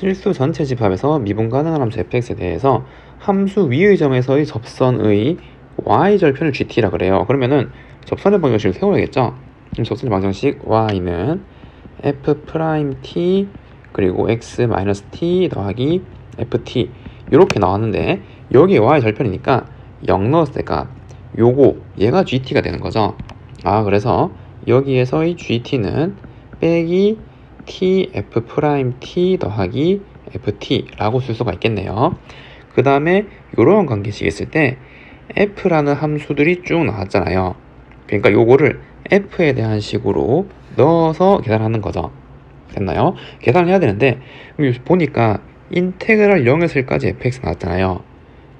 실수 전체 집합에서 미분 가능한 함수 fx에 대해서 함수 위의 점에서의 접선의 y절편을 gt라 그래요. 그러면은 접선의 방정식을 세워야겠죠. 그럼 접선의 방정식 y는 f 프라임 t 그리고 x 마이너스 t 더하기 ft 이렇게 나왔는데 여기 y 절편이니까 0 넣었을 때가 요거 얘가 gt가 되는 거죠. 아 그래서 여기에서의 gt는 빼기 t f 프라임 t 더하기 ft라고 쓸 수가 있겠네요. 그 다음에 이런 관계식 있을 때 f라는 함수들이 쭉 나왔잖아요. 그러니까 요거를 f에 대한 식으로 넣어서 계산하는 거죠. 됐나요? 계산을 해야 되는데 보니까 인테그랄 0에서 1까지 fx 나왔잖아요.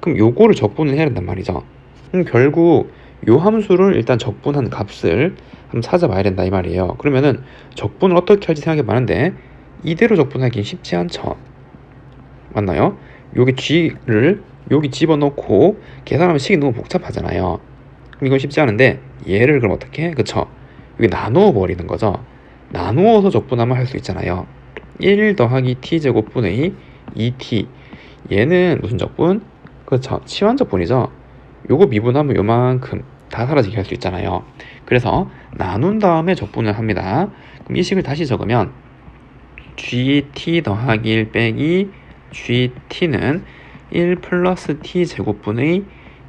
그럼 요거를 적분을 해야 된단 말이죠. 그럼 결국 요 함수를 일단 적분한 값을 한번 찾아봐야 된다 이 말이에요. 그러면은 적분을 어떻게 할지 생각해 봤는데 이대로 적분하기 쉽지 않죠. 맞나요? 여기 g를 여기 집어넣고 계산하면 식이 너무 복잡하잖아요. 그럼 이건 쉽지 않은데 얘를 그럼 어떻게 해? 그쵸? 여기 나누어 버리는 거죠. 나누어서 적분하면 할 수 있잖아요. 1 더하기 t제곱분의 2t 얘는 무슨 적분? 그렇죠. 치환 적분이죠. 요거 미분하면 요만큼 다 사라지게 할 수 있잖아요. 그래서 나눈 다음에 적분을 합니다. 그럼 이 식을 다시 적으면 gt 더하기 1 빼기 gt는 1 플러스 t 제곱분의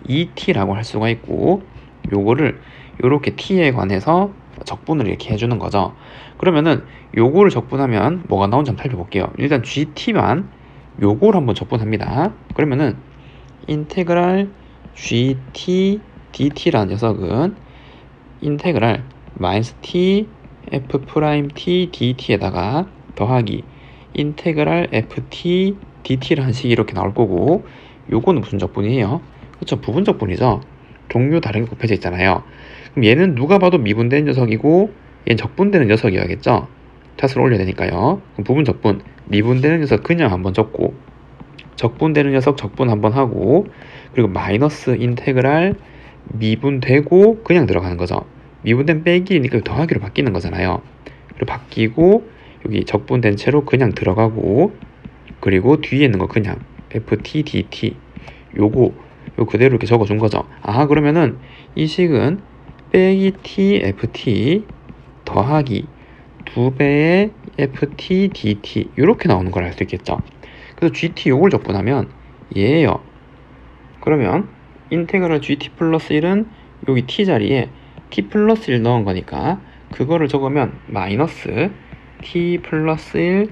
2t라고 할 수가 있고 요거를 요렇게 t에 관해서 적분을 이렇게 해주는 거죠. 그러면은 요거를 적분하면 뭐가 나온지 한번 살펴볼게요. 일단 gt만 요걸 한번 적분합니다. 그러면은 인테그랄 gt dt라는 녀석은 인테그랄 마이너스 t f 프라임 t dt에다가 더하기 인테그랄 ft dt라는 식이 이렇게 나올 거고 요거는 무슨 적분이에요? 그렇죠. 부분 적분이죠. 종류 다른 게 곱해져 있잖아요. 그럼 얘는 누가 봐도 미분되는 녀석이고 얘는 적분되는 녀석이어야겠죠? 차수를 올려야 되니까요. 그럼 부분 적분 미분되는 녀석 그냥 한번 적고 적분되는 녀석 적분 한번 하고 그리고 마이너스 인테그랄 미분되고 그냥 들어가는 거죠. 미분된 빼기니까 더하기로 바뀌는 거잖아요. 그리고 바뀌고 여기 적분된 채로 그냥 들어가고 그리고 뒤에 있는 거 그냥 ft dt 요거 요 그대로 이렇게 적어준 거죠. 아 그러면은 이 식은 빼기 t ft 더하기 두 배의 ft dt 이렇게 나오는 걸 알 수 있겠죠. 그래서 gt 요걸 적분하면 얘예요 그러면 인테그랄 gt 플러스 1은 여기 t 자리에 t 플러스 1 넣은 거니까 그거를 적으면 마이너스 t 플러스 1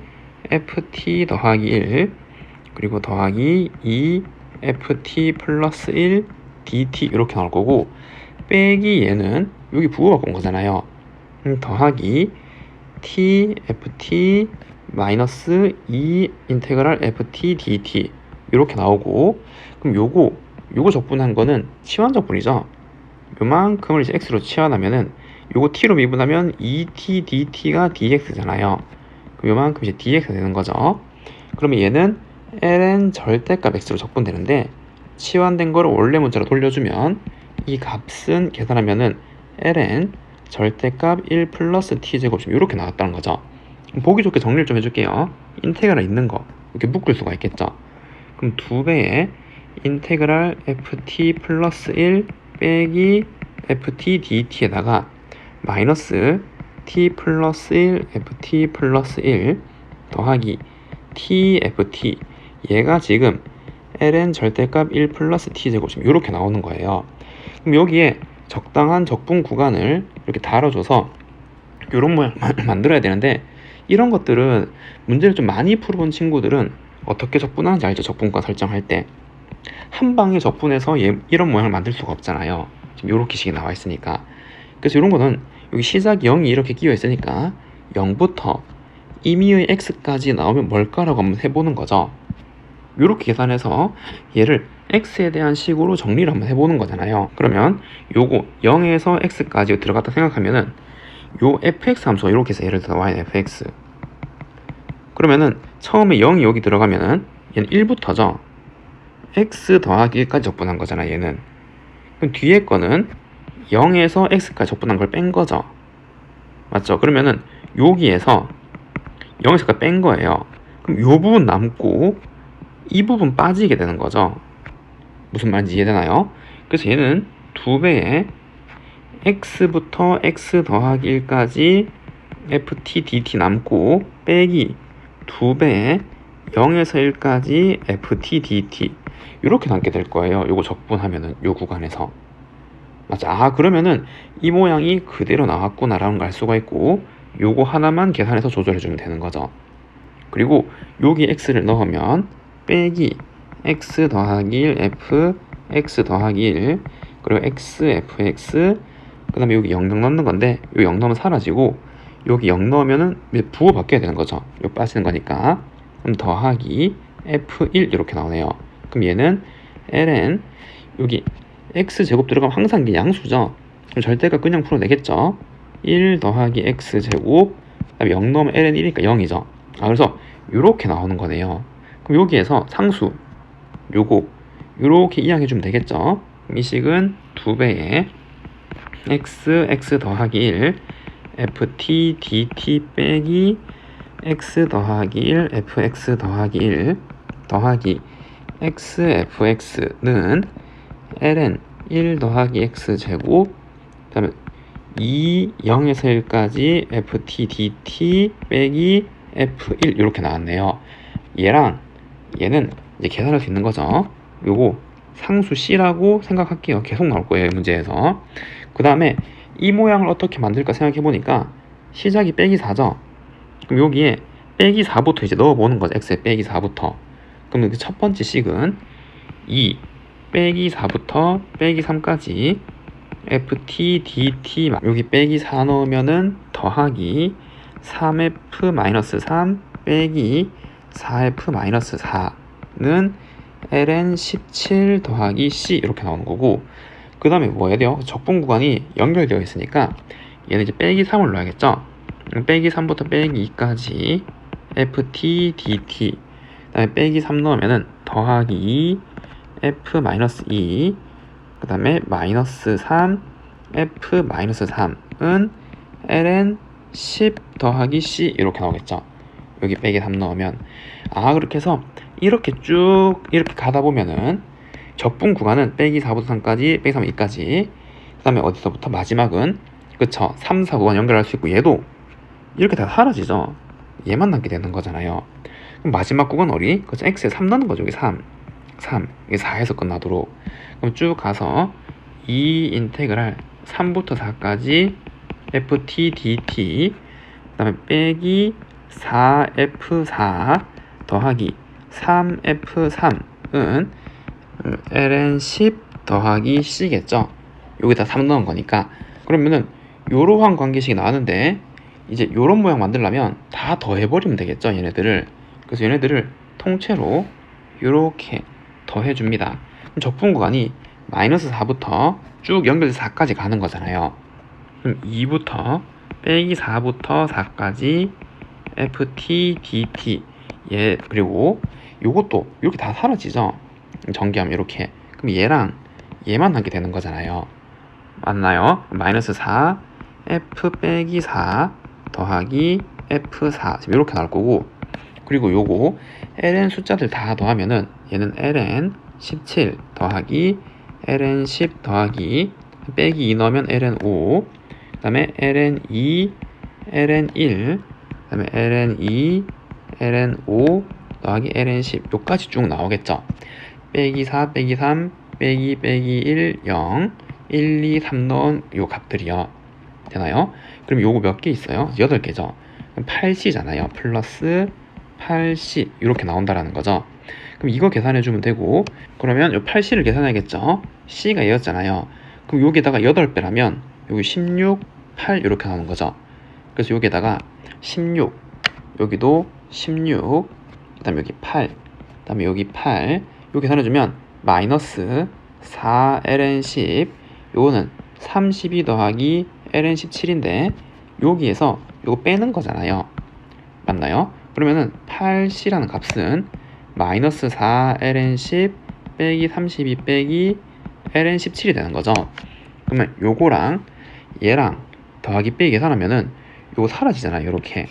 ft 더하기 1 그리고 더하기 2 ft 플러스 1 dt 이렇게 나올 거고 빼기 얘는 여기 부호가 온 거잖아요. 음, 더하기 t ft 마이너스 2 인테그랄 ft dt 이렇게 나오고 그럼 요거 요거 적분한 거는 치환 적분이죠 요만큼을 이제 x로 치환하면은 요거 t로 미분하면 2t dt가 dx잖아요. 그럼 요만큼 이제 dx가 되는 거죠. 그러면 얘는 ln 절대값 x로 적분되는데 치환된 거를 원래 문자로 돌려주면 이 값은 계산하면은 ln 절대값 1 플러스 t제곱 이렇게 나왔다는 거죠. 보기 좋게 정리를 좀 해줄게요. 인테그랄 있는 거 이렇게 묶을 수가 있겠죠. 그럼 두 배의 인테그랄 ft 플러스 1 빼기 ft dt에다가 마이너스 t 플러스 1 ft 플러스 1 더하기 t ft 얘가 지금 ln 절대값 1 플러스 t 제곱 지금 이렇게 나오는 거예요. 그럼 여기에 적당한 적분 구간을 이렇게 달아줘서 이런 모양 만들어야 되는데 이런 것들은 문제를 좀 많이 풀어본 친구들은 어떻게 적분하는지 알죠? 적분과 설정할 때 한 방에 적분해서 얘, 이런 모양을 만들 수가 없잖아요. 지금 이렇게 식이 나와 있으니까 그래서 이런 거는 여기 시작 0이 이렇게 끼어 있으니까 0부터 임의의 x까지 나오면 뭘까라고 한번 해보는 거죠. 이렇게 계산해서 얘를 x에 대한 식으로 정리를 한번 해보는 거잖아요. 그러면 요거 0에서 x까지 들어갔다 생각하면은 요 fx 함수가 이렇게 해서 예를 들어 y는 fx 그러면은 처음에 0이 여기 들어가면은 얘는 1부터죠. x 더하기 1까지 적분한 거잖아 얘는. 그럼 뒤에 거는 0에서 x까지 적분한 걸 뺀 거죠. 맞죠? 그러면은 여기에서 0에서까지 뺀 거예요. 그럼 요 부분 남고 이 부분 빠지게 되는 거죠. 무슨 말인지 이해되나요? 그래서 얘는 두 배의 x부터 x 더하기 1까지 ft dt 남고 빼기 두 배의 0에서 1까지 ft dt 이렇게 남게 될 거예요. 요거 적분하면은 요 구간에서 맞아. 아 그러면은 이 모양이 그대로 나왔구나라는 걸 알 수가 있고 요거 하나만 계산해서 조절해 주면 되는 거죠. 그리고 여기 x를 넣으면 빼기 x 더하기 1 f x 더하기 1 그리고 x fx 그 다음에 여기 0 넣는 건데 요 0 넣으면 사라지고 여기 0 넣으면은 부호 바뀌어야 되는 거죠. 요 빠지는 거니까 그럼 더하기 f1 이렇게 나오네요. 그럼 얘는 ln 여기 x 제곱 들어가면 항상 이게 양수죠. 그럼 절대값 그냥 풀어내겠죠. 1 더하기 x 제곱 그다음에 0 넣으면 ln 1이니까 0이죠. 아 그래서 이렇게 나오는 거네요. 그럼 여기에서 상수 요거 이렇게 이항해 주면 되겠죠. 이 식은 두 배의 x x 더하기 1 ft dt 빼기 x 더하기 1 fx 더하기 1 더하기 x fx는 ln 1 더하기 x 제곱 그 다음에 2 0에서 1까지 ft dt 빼기 f1 이렇게 나왔네요. 얘랑 얘는 이제 계산할 수 있는 거죠. 요거 상수 c라고 생각할게요. 계속 나올 거예요, 이 문제에서. 그 다음에 이 모양을 어떻게 만들까 생각해 보니까 시작이 빼기 4죠. 그럼 여기에 빼기 4부터 이제 넣어보는 거죠. x에 빼기 4부터. 그럼 그 첫 번째 식은 2 빼기 4부터 빼기 3까지 ft dt 여기 빼기 4 넣으면은 더하기 3f-3 빼기 4f-4는 ln 17 더하기 c 이렇게 나오는 거고 그 다음에 뭐 해야 돼요? 적분 구간이 연결되어 있으니까 얘는 이제 빼기 3을 넣어야겠죠? 빼기 3부터 빼기 2까지 ft dt 그 다음에 빼기 3 넣으면은 더하기 2 f 마이너스 2 그 다음에 마이너스 3 f 마이너스 3은 ln 10 더하기 c 이렇게 나오겠죠 여기 빼기 3 넣으면 아 그렇게 해서 이렇게 쭉 이렇게 가다 보면은 적분 구간은 빼기 4부터 3까지 빼기 3 2까지. 그 다음에 어디서부터 마지막은 그쵸 3, 4 구간 연결할 수 있고 얘도 이렇게 다 사라지죠. 얘만 남게 되는 거잖아요. 그럼 마지막 구간 어디? 그쵸 x에 3 넣는 거죠 여기 3 3 이게 4에서 끝나도록. 그럼 쭉 가서 이 인테그랄 3부터 4까지 ft dt 그 다음에 빼기 4f4 더하기 3f3은 ln 10 더하기 c겠죠? 여기다 3 넣은 거니까. 그러면은 요러한 관계식이 나왔는데 이제 요런 모양 만들려면 다 더해버리면 되겠죠 얘네들을. 그래서 얘네들을 통째로 요렇게 더해줍니다. 적분 구간이 마이너스 4부터 쭉 연결돼서 4까지 가는 거잖아요. 그럼 2부터 빼기 4부터 4까지 ft dt 얘 그리고 요것도 이렇게 다 사라지죠 전개하면 이렇게. 그럼 얘랑 얘만 하게 되는 거잖아요. 맞나요? 마이너스 4 f 빼기 4 더하기 f4 지금 이렇게 나올 거고. 그리고 요거 ln 숫자들 다 더하면은 얘는 ln 17 더하기 ln 10 더하기 빼기 2 넣으면 ln 5 그 다음에 ln 2 ln 1 그 다음에 ln 2 ln 5 더하기 ln 10 요까지 쭉 나오겠죠 빼기 4 빼기 3 빼기 빼기 1 0 1 2 3 넣은 요 값들이요. 되나요? 그럼 요거 몇 개 있어요? 8개죠. 8c잖아요. 플러스 8c 이렇게 나온다라는 거죠. 그럼 이거 계산해 주면 되고 그러면 요 8c를 계산해야겠죠? C가 얘였잖아요. 그럼 여기다가 8배라면 여기 16, 8 이렇게 나오는 거죠. 그래서 여기다가 16 여기도 16 그 다음에 여기 8 그 다음에 여기 8 이렇게 계산해주면 마이너스 4ln10 요거는 32 더하기 ln17인데 여기에서 요거 빼는 거잖아요 맞나요? 그러면은 8c라는 값은 마이너스 4ln10 빼기 32 빼기 ln17이 되는 거죠 그러면 요거랑 얘랑 더하기 빼기 계산하면은 요거 사라지잖아요 이렇게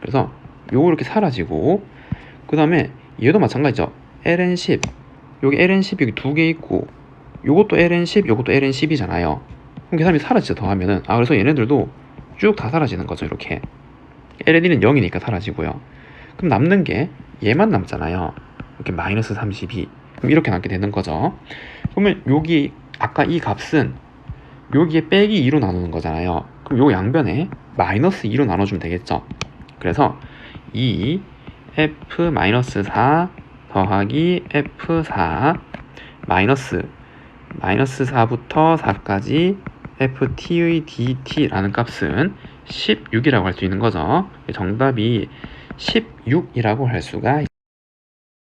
그래서 요거 이렇게 사라지고 그 다음에 얘도 마찬가지죠. Ln10 여기 ln10 여기 두 개 있고 요것도 ln10 요것도 ln10이잖아요. 그럼 계산이 사라지죠. 더하면은 아 그래서 얘네들도 쭉 다 사라지는 거죠. 이렇게 ln1은 0이니까 사라지고요. 그럼 남는 게 얘만 남잖아요. 이렇게 마이너스 32 그럼 이렇게 남게 되는 거죠. 그러면 여기 아까 이 값은 여기에 빼기 2로 나누는 거잖아요. 그럼 요 양변에 마이너스 2로 나눠주면 되겠죠. 그래서 2 f-4 더하기 f4 마이너스 마이너스 4부터 4까지 ft의 dt라는 값은 16이라고 할 수 있는 거죠. 정답이 16이라고 할 수가